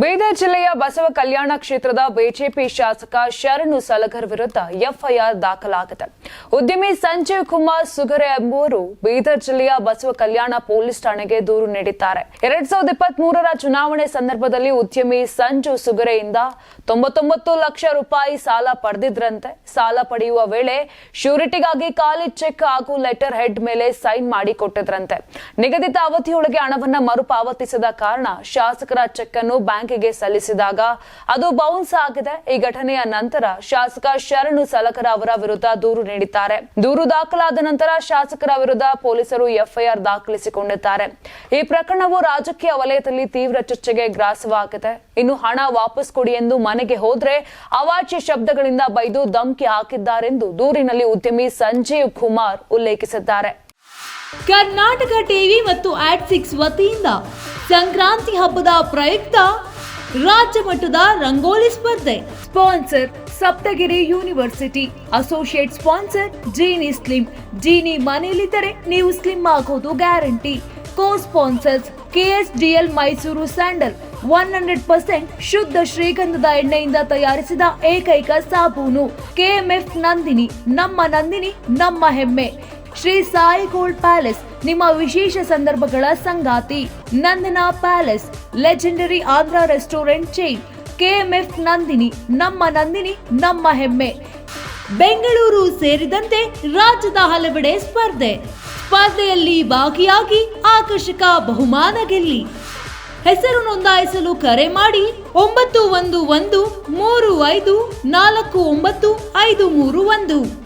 ಬೀದರ್ ಜಿಲ್ಲೆಯ ಬಸವ ಕಲ್ಯಾಣ ಕ್ಷೇತ್ರದ ಬಿಜೆಪಿ ಶಾಸಕ ಶರಣು ಸಲಗರ್ ವಿರುದ್ಧ ಎಫ್ಐಆರ್ ದಾಖಲಾಗಿದೆ. ಉದ್ಯಮಿ ಸಂಜೀವ್ ಕುಮಾರ್ ಸುಗರೆ ಎಂಬುವರು ಬೀದರ್ ಜಿಲ್ಲೆಯ ಬಸವ ಕಲ್ಯಾಣ ಪೊಲೀಸ್ ಠಾಣೆಗೆ ದೂರು ನೀಡಿದ್ದಾರೆ. ಎರಡ್ ಸಾವಿರದ ಇಪ್ಪತ್ತ್ ಚುನಾವಣೆ ಸಂದರ್ಭದಲ್ಲಿ ಉದ್ಯಮಿ ಸಂಜು ಸುಗರೆಯಿಂದ ತೊಂಬತ್ತೊಂಬತ್ತು ಲಕ್ಷ ರೂಪಾಯಿ ಸಾಲ ಪಡೆದಿದ್ರಂತೆ. ಸಾಲ ಪಡೆಯುವ ವೇಳೆ ಶ್ಯೂರಿಟಿಗಾಗಿ ಖಾಲಿ ಚೆಕ್ ಹಾಗೂ ಲೆಟರ್ ಹೆಡ್ ಮೇಲೆ ಸೈನ್ ಮಾಡಿಕೊಟ್ಟಿದ್ರಂತೆ. ನಿಗದಿತ ಅವಧಿಯೊಳಗೆ ಹಣವನ್ನು ಮರುಪಾವತಿಸದ ಕಾರಣ ಶಾಸಕರ ಚೆಕ್ ಅನ್ನು ಬ್ಯಾಂಕಿಗೆ ಸಲ್ಲಿಸಿದಾಗ ಅದು ಬೌನ್ಸ್ ಆಗಿದೆ. ಈ ಘಟನೆಯ ನಂತರ ಶಾಸಕ ಶರಣು ಸಲಕರ ಅವರ ವಿರುದ್ಧ ದೂರು ನೀಡಿದ್ದಾರೆ. ದೂರು ದಾಖಲಾದ ನಂತರ ಶಾಸಕರ ವಿರುದ್ಧ ಪೊಲೀಸರು ಎಫ್ಐಆರ್ ದಾಖಲಿಸಿಕೊಂಡಿದ್ದಾರೆ. ಈ ಪ್ರಕರಣವು ರಾಜಕೀಯ ವಲಯದಲ್ಲಿ ತೀವ್ರ ಚರ್ಚೆಗೆ ಗ್ರಾಸವಾಗಿದೆ. ಇನ್ನು ಹಣ ವಾಪಸ್ ಕೊಡಿ ಎಂದು ಮನೆಗೆ ಹೋದ್ರೆ ಅವಾಚ್ಯ ಶಬ್ದಗಳಿಂದ ಬೈದು ಧಮಕಿ ಹಾಕಿದ್ದಾರೆಂದು ದೂರಿನಲ್ಲಿ ಉದ್ಯಮಿ ಸಂಜೀವ್ ಕುಮಾರ್ ಉಲ್ಲೇಖಿಸಿದ್ದಾರೆ. ಕರ್ನಾಟಕ ಟಿವಿ ಮತ್ತು ಆಟ್ ಸಿಕ್ಸ್ ವತಿಯಿಂದ ಸಂಕ್ರಾಂತಿ ಹಬ್ಬದ ಪ್ರಯುಕ್ತ ರಾಜ್ಯ ಮಟ್ಟದ ರಂಗೋಲಿ ಸ್ಪರ್ಧೆ. Sponsor Saptagiri university. Associate sponsor Jeeni slim Jeeni ಮನೆಯಲ್ಲಿದ್ದರೆ ನೀವು ಸ್ಲಿಮ್ ಆಗೋದು guarantee. Co sponsors KSDL Mysore sandal. One hundred percent ಶುದ್ಧ ಶ್ರೀಗಂಧದ ಎಣ್ಣೆಯಿಂದ ತಯಾರಿಸಿದ ಏಕೈಕ ಸಾಬೂನು. ಕೆಎಂಎಫ್ ನಂದಿನಿ. ನಮ್ಮ ನಂದಿನಿ, ನಮ್ಮ ಹೆಮ್ಮೆ. ಶ್ರೀ ಸಾಯಿ ಗೋಲ್ಡ್ ಪ್ಯಾಲೇಸ್, ನಿಮ್ಮ ವಿಶೇಷ ಸಂದರ್ಭಗಳ ಸಂಗಾತಿ. Nandana palace, legendary Andhra restaurant chain. KMF Nandini, ನಮ್ಮ ನಂದಿನಿ, ನಮ್ಮ ಹೆಮ್ಮೆ. ಬೆಂಗಳೂರು ಸೇರಿದಂತೆ ರಾಜ್ಯದ ಹಲವೆಡೆ ಸ್ಪರ್ಧೆ. ಸ್ಪರ್ಧೆಯಲ್ಲಿ ಭಾಗಿಯಾಗಿ ಆಕರ್ಷಕ ಬಹುಮಾನ ಗೆಲ್ಲಿ. ಹೆಸರು ನೋಂದಾಯಿಸಲು ಕರೆ ಮಾಡಿ ಒಂಬತ್ತು ಒಂದು ಒಂದು ಮೂರು ಐದು ನಾಲ್ಕು ಒಂಬತ್ತು ಐದು ಮೂರು ಒಂದು.